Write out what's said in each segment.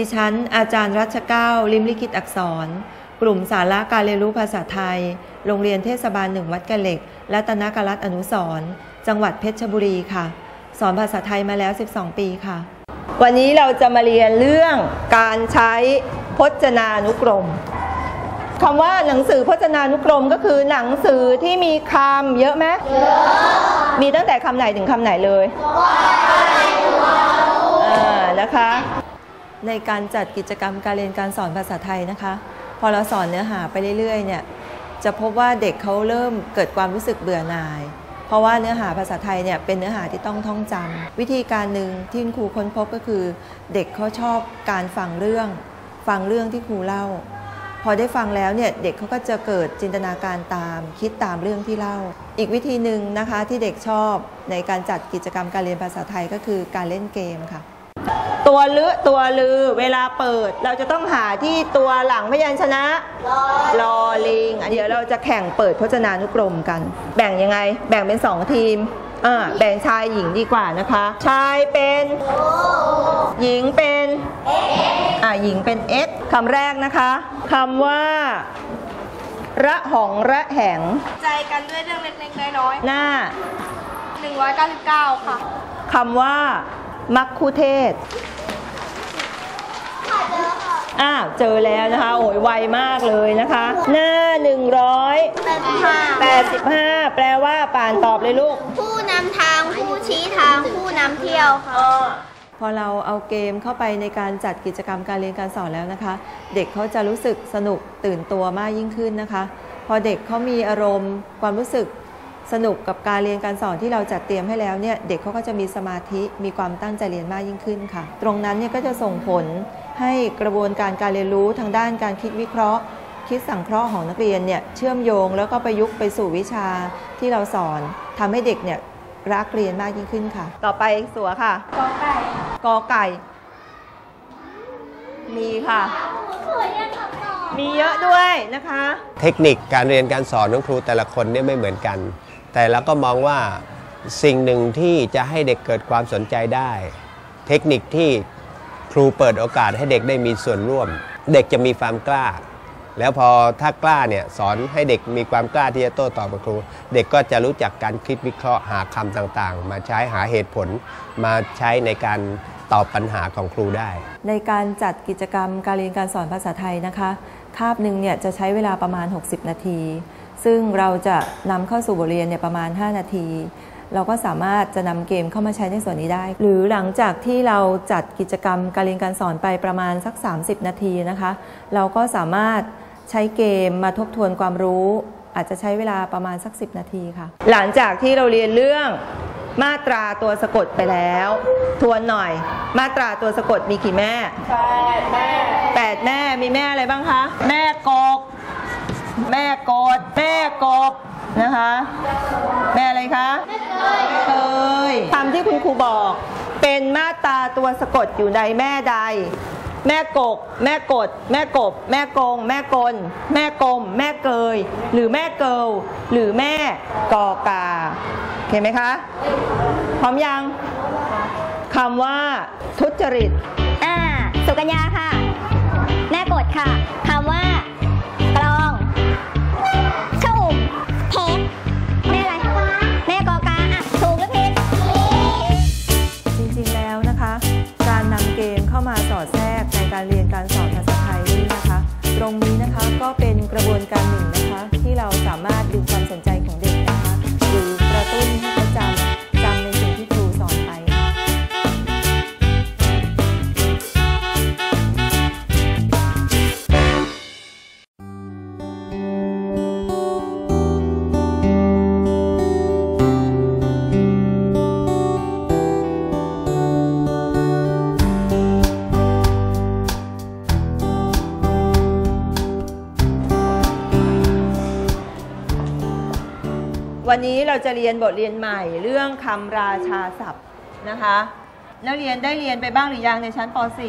ดิฉัน อาจารย์รัชเก้า ลิมลิขิตอักษร กลุ่มสาระการเรียนรู้ภาษาไทย โรงเรียนเทศบาลหนึ่งวัดกะเหล็กและตนกรัตน์อนุสรณ์จังหวัดเพชรบุรีค่ะ สอนภาษาไทยมาแล้ว 12 ปีค่ะ วันนี้เราจะมาเรียนเรื่องการใช้พจนานุกรมคำว่าหนังสือพจนานุกรมก็คือหนังสือที่มีคำเยอะไหมเยอะมีตั้งแต่คำไหนถึงคำไหนเลยอ่านะคะ ในการจัดกิจกรรมการเรียนการสอนภาษาไทยนะคะ พอเราสอนเนื้อหาไปเรื่อยๆเนี่ยจะพบว่าเด็กเขาเริ่มเกิดความรู้สึกเบื่อหน่าย เพราะว่าเนื้อหาภาษาไทยเนี่ยเป็นเนื้อหาที่ต้องท่องจำวิธีการหนึ่งที่ครูค้นพบก็คือ เด็กเขาชอบการฟังเรื่อง ฟังเรื่องที่ครูเล่า พอได้ฟังแล้วเนี่ยเด็กเขาก็จะเกิดจินตนาการตาม คิดตามเรื่องที่เล่า อีกวิธีหนึ่งนะคะที่เด็กชอบในการจัดกิจกรรมการเรียนภาษาไทยก็คือการเล่นเกมค่ะ ตัวลือตัวลือ เวลาเปิด เราจะต้องหาที่ตัวหลังพยัญชนะลอลิงอันเดี๋ยวเราจะแข่งเปิดพจนานุกรมกัน แบ่งยังไง แบ่งเป็นสองทีมอ่าแบ่งชายหญิงดีกว่านะคะ ชายเป็น หญิงเป็นอ่าหญิงเป็น x คำแรกนะคะคำว่าระหองระแหง ใจกันด้วยเรื่องเล็กๆน้อยหน้าๆ199 ค่ะคำว่ามัคคุเทศก์ อ้าวเจอแล้วนะคะโอ้ยไวมากเลยนะคะ หน้า 185 แปลว่าป่านตอบเลยลูก ผู้นำทางผู้ชี้ทางผู้นำเที่ยวค่ะพอเราเอาเกมเข้าไปในการจัดกิจกรรมการเรียนการสอนแล้วนะคะ เด็กเขาจะรู้สึกสนุกตื่นตัวมากยิ่งขึ้นนะคะ พอเด็กเขามีอารมณ์ความรู้สึกสนุกกับการเรียนการสอนที่เราจัดเตรียมให้แล้วเนี่ยเด็กเขาก็จะมีสมาธิมีความตั้งใจเรียนมากยิ่งขึ้นค่ะ ตรงนั้นเนี่ยก็จะส่งผลให้กระบวนการการเรียนรู้ทางด้านการคิดวิเคราะห์ คิดสังเคราะห์ของนักเรียนเนี่ยเชื่อมโยงแล้วก็ประยุกต์ไปสู่วิชาที่เราสอนทำให้เด็กเนี่ยรักเรียนมากยิ่งขึ้นค่ะ ต่อไปสัวค่ะกอไก่กอไก่ มีค่ะ มีเยอะด้วยนะคะ เทคนิคการเรียนการสอนของครูแต่ละคนเนี่ยไม่เหมือนกัน แต่เราก็มองว่าสิ่งหนึ่งที่จะให้เด็กเกิดความสนใจได้ เทคนิคที่ ครูเปิดโอกาสให้เด็กได้มีส่วนร่วม เด็กจะมีความกล้า แล้วพอถ้ากล้าเนี่ยสอนให้เด็กมีความกล้าที่จะโต้ตอบกับครู เด็กก็จะรู้จักการคิดวิเคราะห์หาคำต่างๆ มาใช้หาเหตุผล มาใช้ในการตอบปัญหาของครูได้ ในการจัดกิจกรรมการเรียนการสอนภาษาไทยนะคะคาบหนึ่งเนี่ยจะใช้เวลาประมาณ 60 นาที ซึ่งเราจะนำเข้าสู่บทเรียนเนี่ยประมาณ 5 นาที เราก็สามารถจะนำเกมเข้ามาใช้ในส่วนนี้ได้ หรือหลังจากที่เราจัดกิจกรรมการเรียนการสอนไปประมาณสัก 30 นาทีนะคะ เราก็สามารถใช้เกมมาทบทวนความรู้ อาจจะใช้เวลาประมาณสัก 10 นาทีค่ะ หลังจากที่เราเรียนเรื่องมาตราตัวสะกดไปแล้ว ทวนหน่อย มาตราตัวสะกดมีกี่แม่แปดแม่แปดแม่มีแม่อะไรบ้างคะ แม่กบแม่กด แม่กบ นะคะ แม่อะไรคะเคยคำที่คุณครูบอก เป็นมาตราตัวสะกดอยู่ในแม่ใด แม่กก แม่กด แม่กบ แม่กง แม่กล แม่กลม แม่เกย หรือแม่เกิลหรือแม่กอกาเห็นไหมคะ พร้อมยังคำว่าทุจริต อ่า สุกัญญาค่ะ แม่กดค่ะ จะเรียนบทเรียนใหม่เรื่องคำราชาศัพท์นะคะนักเรียนได้เรียนไปบ้างหรือยังในชั้นป .4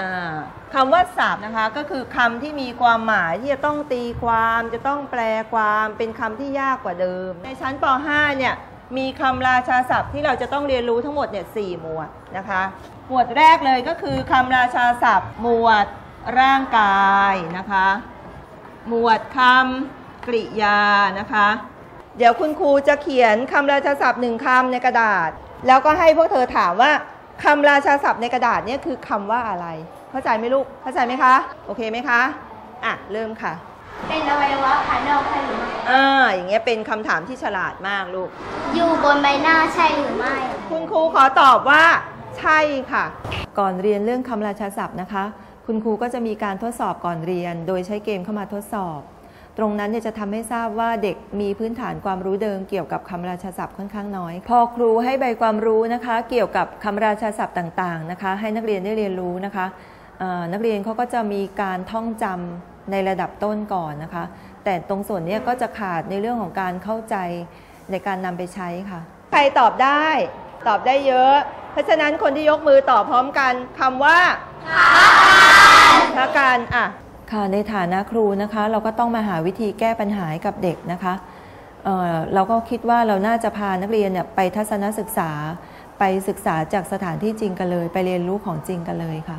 อ่าคำว่าศัพท์นะคะก็คือคำที่มีความหมายที่จะต้องตีความจะต้องแปลความเป็นคำที่ยากกว่าเดิม ในชั้นป .5 เนี่ยมีคำราชาศัพท์ที่เราจะต้องเรียนรู้ทั้งหมดเนี่ยสหมวดนะคะ หมวดแรกเลยก็คือคำราชาศัพท์ หมวดร่างกายนะคะ หมวดคำกริยานะคะ เดี๋ยวคุณครูจะเขียนคำราชาศัพท์หนึ่งคำในกระดาษ แล้วก็ให้พวกเธอถามว่าคำราชาศัพท์ในกระดาษเนี่ยคือคำว่าอะไร เข้าใจไหมลูก เข้าใจไหมคะ โอเคไหมคะ อะ เริ่มค่ะ เป็นอวัยวะภายนอกใช่หรือไม่อ่าอย่างเงี้ยเป็นคำถามที่ฉลาดมากลูก อยู่บนใบหน้าใช่หรือไม่ คุณครูขอตอบว่า ใช่ค่ะ ก่อนเรียนเรื่องคำราชาศัพท์นะคะ คุณครูก็จะมีการทดสอบก่อนเรียน โดยใช้เกมเข้ามาทดสอบ ตรงนั้นเนี่ยจะทำให้ทราบว่าเด็กมีพื้นฐานความรู้เดิมเกี่ยวกับคำราชาศัพท์ค่อนข้างน้อย พอครูให้ใบความรู้นะคะ เกี่ยวกับคำราชาศัพท์ต่างๆนะคะ ให้นักเรียนได้เรียนรู้นะคะเอ่อนักเรียนเขาก็จะมีการท่องจำในระดับต้นก่อนนะคะ แต่ตรงส่วนเนี้ยก็จะขาดในเรื่องของการเข้าใจในการนำไปใช้ค่ะ ใครตอบได้ตอบได้เยอะ เพราะฉะนั้นคนที่ยกมือตอบพร้อมกันคำว่าพระการอะ ค่ะในฐานะครูนะคะ เราก็ต้องมาหาวิธีแก้ปัญหาให้กับเด็กนะคะเเราก็คิดว่าเราน่าจะพานักเรียนเนี่ยไปทัศนศึกษา ไปศึกษาจากสถานที่จริงกันเลย ไปเรียนรู้ของจริงกันเลยค่ะ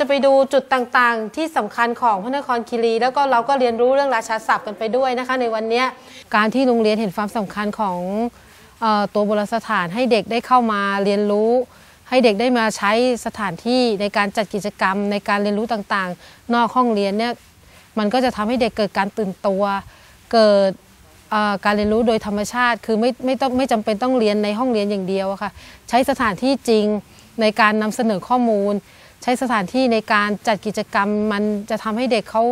จะไปดูจุดต่างๆ ที่สำคัญของพระนครคีรี แล้วก็เราก็เรียนรู้เรื่องราชาศัพท์กันไปด้วยนะคะ ในวันนี้การที่โรงเรียนเห็นความสำคัญของออตัวโบราณสถานให้เด็กได้เข้ามาเรียนรู้ ให้เด็กได้มาใช้สถานที่ในการจัดกิจกรรม ในการเรียนรู้ต่างๆ นอกห้องเรียนเนี่ยมันก็จะทำให้เด็กเกิดการตื่นตัว เกิดการเรียนรู้โดยธรรมชาติ คือไม่ไม่ต้องไม่จำเป็นต้องเรียนในห้องเรียนอย่างเดียวค่ะ ใช้สถานที่จริงในการนำเสนอข้อมูล ช้สถานที่ในการจัดกิจกรรม มันจะทำให้เด็กเขา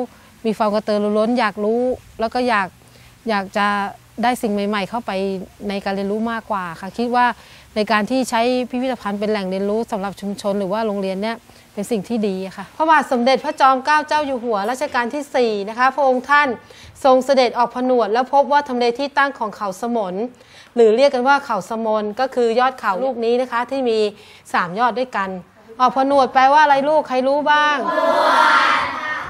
มีความกระตือรือร้น อยากรู้ แล้วก็อยากอยากจะได้สิ่งใหม่ ๆ เข้าไปในการเรียนรู้มากกว่าค่ะคิดว่าในการที่ใช้พิพิธภัณฑ์เป็นแหล่งเรียนรู้สำหรับชุมชน หรือว่าโรงเรียนเนี่ยเป็นสิ่งที่ดีค่ะพระบาทสมเด็จพระจอมเกล้าเจ้าอยู่หัวรัชกาลที่4นะคะพระองค์ท่านทรงเสด็จออกผนวด แล้วพบว่าทำเลที่ตั้งของเขาสมนหรือเรียกกันว่าเขาสมนก็คือยอดเขาลูกนี้นะคะที่มี 3 ยอดด้วยกัน ออกผนวดแปลว่าอะไรลูกใครรู้บ้าง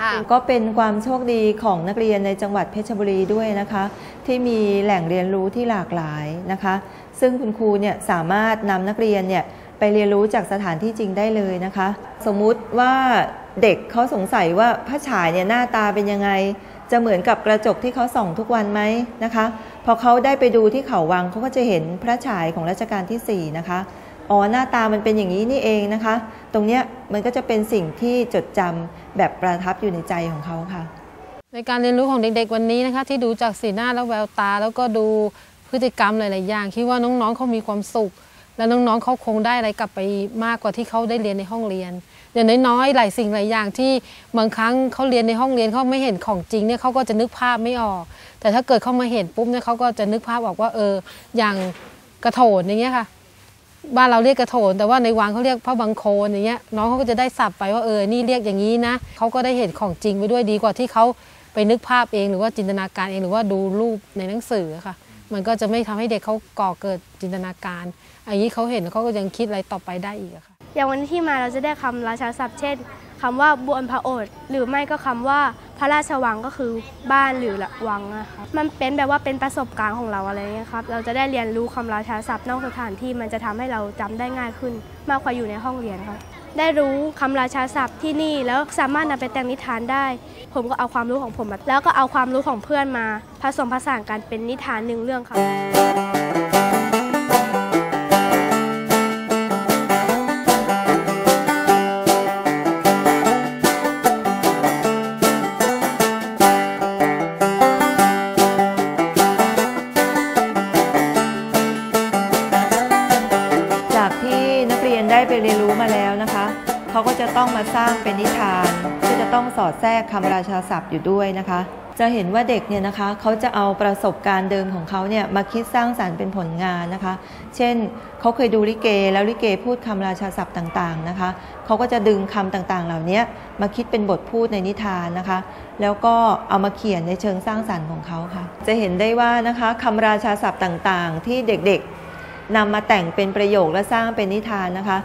ค่ะก็เป็นความโชคดีของนักเรียนในจังหวัดเพชรบุรีด้วยนะคะ ที่มีแหล่งเรียนรู้ที่หลากหลายนะคะ ซึ่งคุณครูเนี่ยสามารถนำนักเรียนเนี่ยไปเรียนรู้จากสถานที่จริงได้เลยนะคะ สมมุติว่าเด็กเขาสงสัยว่าพระฉายเนี่ยหน้าตาเป็นยังไง จะเหมือนกับกระจกที่เขาส่องทุกวันไหมนะคะ พอเขาได้ไปดูที่เขาวังเขาก็จะเห็นพระฉายของรัชกาลที่4นะคะ อ๋อหน้าตามันเป็นอย่างนี้นี่เองนะคะ ตรงเนี้ยมันก็จะเป็นสิ่งที่จดจำแบบประทับอยู่ในใจของเขาค่ะ ในการเรียนรู้ของเด็กๆวันนี้นะคะ ที่ดูจากสีหน้าและแววตา แล้วก็ดูพฤติกรรมหลายๆอย่างคิดว่าน้องๆเขามีความสุข และน้องๆเขาคงได้อะไรกลับไปมากกว่าที่เขาได้เรียนในห้องเรียน อย่างน้อยๆหลายสิ่งหลายอย่างที่บางครั้งเขาเรียนในห้องเรียนเขาไม่เห็นของจริงเนี่ยเขาก็จะนึกภาพไม่ออก แต่ถ้าเกิดเขามาเห็นปุ๊บเนี่ยเขาก็จะนึกภาพออกว่าเอออย่างกระโถนอย่างเงี้ยค่ะ บ้านเราเรียกกระโถน แต่ว่าในวังเขาเรียกพระบังโคนอย่างเงี้ยน้องเขาก็จะได้สับไปว่าเออนี่เรียกอย่างนี้นะเขาก็ได้เห็นของจริงไปด้วยดีกว่าที่เขาไปนึกภาพเองหรือว่าจินตนาการเองหรือว่าดูรูปในหนังสือค่ะ มันก็จะไม่ทำให้เด็กเขาก่อเกิดจินตนาการอันนี้เขาเห็นเขาก็ยังคิดอะไรต่อไปได้อีกค่ะอย่างวันที่มาเราจะได้คำราชาศัพท์เช่นคำว่าบวนพระโอษฐ์หรือไม่ก็คำว่า พระราชวังก็คือบ้านหรือวังนะครับมันเป็นแบบว่าเป็นประสบการณ์ของเราอะไรเงี้ยครับ เราจะได้เรียนรู้คำราชาศัพท์นอกสถานที่มันจะทำให้เราจำได้ง่ายขึ้น มากกว่าอยู่ในห้องเรียนครับ ได้รู้คำราชาศัพท์ที่นี่แล้วสามารถนำไปแต่งนิทานได้ ผมก็เอาความรู้ของผมมาแล้วก็เอาความรู้ของเพื่อนมา ผสมผสานกันเป็นนิทานหนึ่งเรื่องครับ ต้องมาสร้างเป็นนิทานที่จะต้องสอดแทรกคำราชาศัพท์อยู่ด้วยนะคะ จะเห็นว่าเด็กเนี่ยนะคะเขาจะเอาประสบการณ์เดิมของเขาเนี่ยมาคิดสร้างสารรค์เป็นผลงานนะคะ เช่นเขาเคยดูลิเก แล้วลิเกพูดคำราชาศัพท์ต่างๆนะคะเขาก็จะดึงคำต่างๆ เหล่านี้มาคิดเป็นบทพูดในนิทานนะคะ แล้วก็เอามาเขียนในเชิงสร้างสรรค์ของเขาค่ะ จะเห็นได้ว่านะคะคำราชาศัพท์ต่างๆ ที่เด็กๆนำมาแต่งเป็นประโยคและสร้างเป็นนิทานนะคะ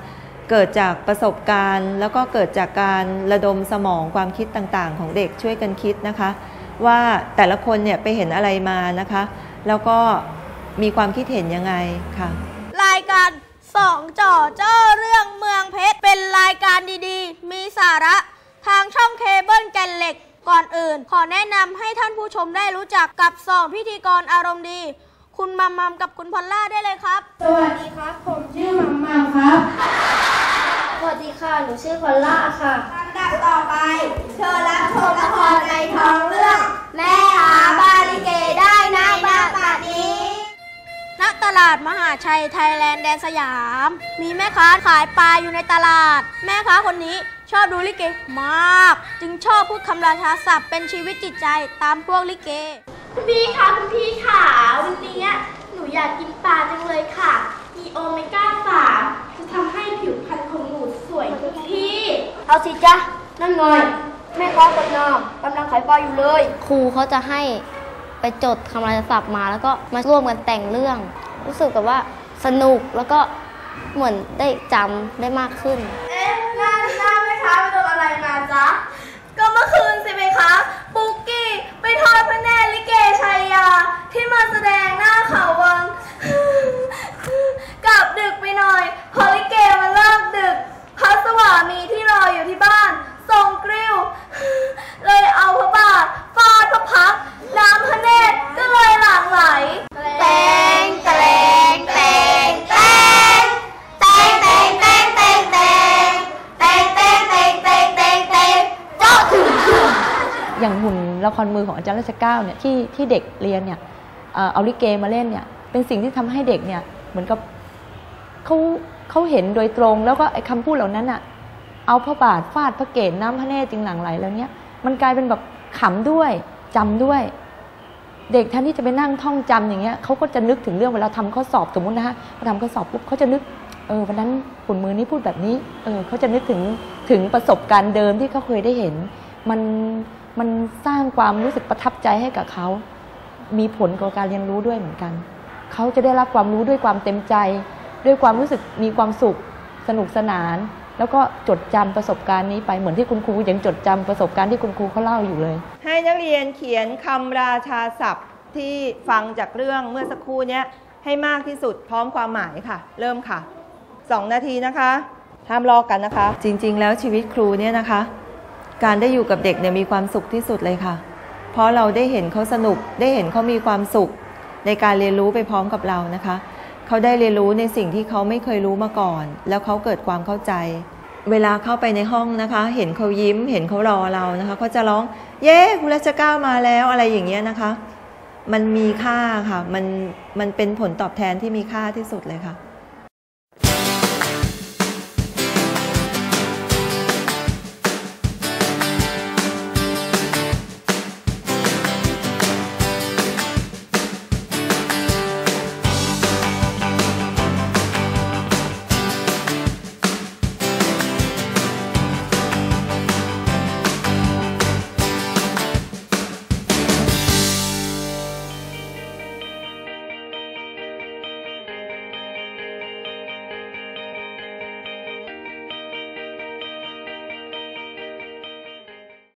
เกิดจากประสบการณ์ แล้วก็เกิดจากการระดมสมองความคิดต่างๆ ของเด็กช่วยกันคิดนะคะ ว่าแต่ละคนเนี่ยไปเห็นอะไรมานะคะ แล้วก็มีความคิดเห็นยังไงค่ะ รายการสองจ่อเจ้าเรื่องเมืองเพชร เป็นรายการดีๆ มีสาระ ทางช่องเคเบิลแก่นเหล็กก่อนอื่น ขอแนะนำให้ท่านผู้ชมได้รู้จักกับสองพิธีกรอารมณ์ดี คุณมัมมัมกับคุณพอลล่าได้เลยครับ สวัสดีครับ ผมชื่อมัมมัมครับสวัสดีค่ะ หนูชื่อพอลล่าค่ะลำดับต่อไป เชิญรับชมละครในท้องเรื่อง แม่หาบาลิเกได้ในนาบัดนี้ ณ ตลาดมหาชัยไทยแลนด์แดนสยาม มีแม่ค้าขายปลาอยู่ในตลาด แม่ค้าคนนี้ชอบดูลิเกมาก จึงชอบพูดคำราชาศัพท์เป็นชีวิตจิตใจตามพวกลิเก คุณพี่คะคุณพี่ค่ะวันนี้หนูอยากกินปลาจังเลยค่ะ มีโอเมก้าสามจะทำให้ผิวพรรณของหนูสวยทุกที่ เอาสิจ้ะนั่นไงแม่ค้าคนนอมกำลังขายปลาอยู่เลย ครูเขาจะให้ไปจดคำราชาศัพท์มาแล้วก็มาร่วมกันแต่งเรื่อง รู้สึกกับว่าสนุกแล้วก็เหมือนได้จำได้มากขึ้น เอ๊ะหน้าหน้าแม่ค้าไปโดนอะไรมาจ๊ะ ก็เมื่อคืนสิไหมคะปุกกี้ไปทอดพระแนนลิเกชัยยา ที่มาแสดงหน้าเขาวัง รัชเก้าเนี่ยที่ที่เด็กเรียนเนี่ยเอาลิเกมาเล่นเนี่ยเป็นสิ่งที่ทำให้เด็กเนี่ยเหมือนกับเขาเขาเห็นโดยตรงแล้วก็ไอ้คำพูดเหล่านั้นอะเอาพระบาทฟาดพระเกศน้ำพระเนตรจึงหลั่งไหลแล้วเนี่ยมันกลายเป็นแบบขำด้วยจำด้วย เด็กแทนที่จะไปนั่งท่องจำอย่างเงี้ยเขาก็จะนึกถึงเรื่องเวลาทำข้อสอบสมมตินะฮะพอทำข้อสอบปุ๊บเขาจะนึกเออวันนั้นหุ่นมือนี้พูดแบบนี้เออเขาจะนึกถึงถึงประสบการณ์เดิมที่เขาเคยได้เห็น มัน มันสร้างความรู้สึกประทับใจให้กับเขา มีผลกับการเรียนรู้ด้วยเหมือนกัน เขาจะได้รับความรู้ด้วยความเต็มใจ ด้วยความรู้สึกมีความสุข สนุกสนาน แล้วก็จดจำประสบการณ์นี้ไปเหมือนที่คุณครูยังจดจำประสบการณ์ที่คุณครูเขาเล่าอยู่เลย ให้นักเรียนเขียนคำราชาศัพท์ที่ฟังจากเรื่องเมื่อสักครู่เนี้ยให้มากที่สุดพร้อมความหมายค่ะ เริ่มค่ะ 2 นาทีนะคะห้ามลอกกันนะคะ จริงๆ แล้วชีวิตครูเนี่ยนะคะ การได้อยู่กับเด็กเนี่ยมีความสุขที่สุดเลยค่ะ เพราะเราได้เห็นเขาสนุกได้เห็นเขามีความสุข ในการเรียนรู้ไปพร้อมกับเรานะคะ เขาได้เรียนรู้ในสิ่งที่เขาไม่เคยรู้มาก่อน แล้วเขาเกิดความเข้าใจ เวลาเข้าไปในห้องนะคะ เห็นเขายิ้ม เห็นเขารอเรานะคะเขาจะร้อง เย้คุณรัชก้าวมาแล้วอะไรอย่างเงี้ยนะคะ มันมีค่าค่ะ มันมันเป็นผลตอบแทนที่มีค่าที่สุดเลยค่ะ